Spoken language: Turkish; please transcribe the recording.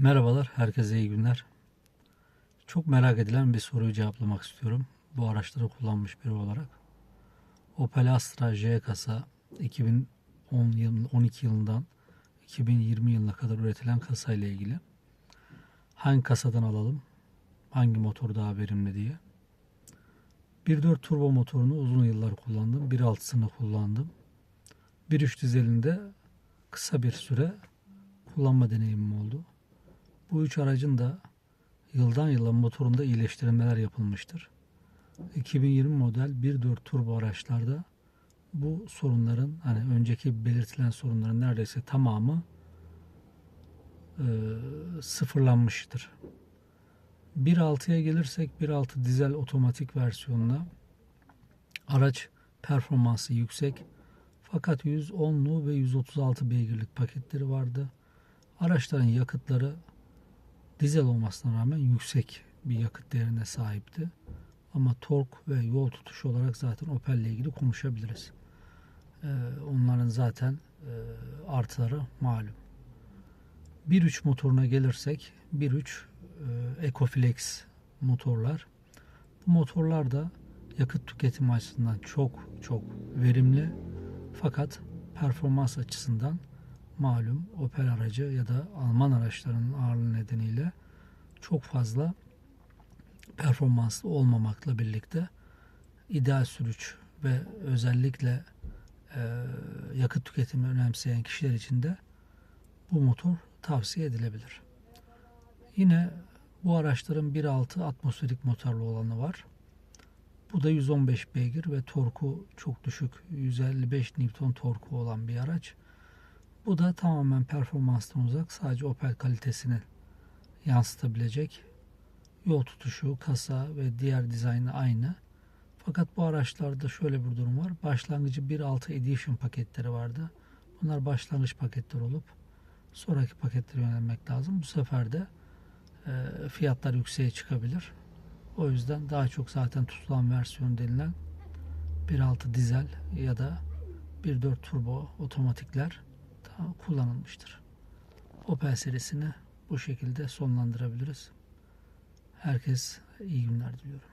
Merhabalar, herkese iyi günler. Çok merak edilen bir soruyu cevaplamak istiyorum. Bu araçları kullanmış biri olarak. Opel Astra J kasa 2010 yıl, 12 yılından 2020 yılına kadar üretilen kasa ile ilgili. Hangi kasadan alalım? Hangi motor daha verimli diye. 1.4 turbo motorunu uzun yıllar kullandım. 1.6'sını kullandım. 1.3 dizelinde kısa bir süre kullanma deneyimim oldu. Bu üç aracın da yıldan yıla motorunda iyileştirmeler yapılmıştır. 2020 model 1.4 turbo araçlarda bu sorunların hani önceki belirtilen sorunların neredeyse tamamı e, sıfırlanmıştır. 1.6'ya gelirsek 1.6 dizel otomatik versiyonuna araç performansı yüksek fakat 110'lu ve 136 beygirlik paketleri vardı. Araçların yakıtları dizel olmasına rağmen yüksek bir yakıt değerine sahipti. Ama tork ve yol tutuşu olarak zaten Opel ile ilgili konuşabiliriz. Ee, onların zaten e, artıları malum. 1.3 motoruna gelirsek 1.3 e, Ecoflex motorlar. Bu motorlar da yakıt tüketimi açısından çok çok verimli. Fakat performans açısından malum Opel aracı ya da Alman araçlarının ağırlığı nedeniyle çok fazla performanslı olmamakla birlikte ideal sürüş ve özellikle e, yakıt tüketimi önemseyen kişiler için de bu motor tavsiye edilebilir. Yine bu araçların 1.6 atmosferik motorlu olanı var. Bu da 115 beygir ve torku çok düşük 155 Newton torku olan bir araç. Bu da tamamen performanstan uzak sadece Opel kalitesini yansıtabilecek yol tutuşu, kasa ve diğer dizaynı aynı. Fakat bu araçlarda şöyle bir durum var. Başlangıcı 1.6 Edition paketleri vardı. Bunlar başlangıç paketler olup sonraki paketlere yönelmek lazım. Bu sefer de e, fiyatlar yükseğe çıkabilir. O yüzden daha çok zaten tutulan versiyon denilen 1.6 dizel ya da 1.4 turbo otomatikler kullanılmıştır. Opel serisini bu şekilde sonlandırabiliriz. Herkes iyi günler diliyorum.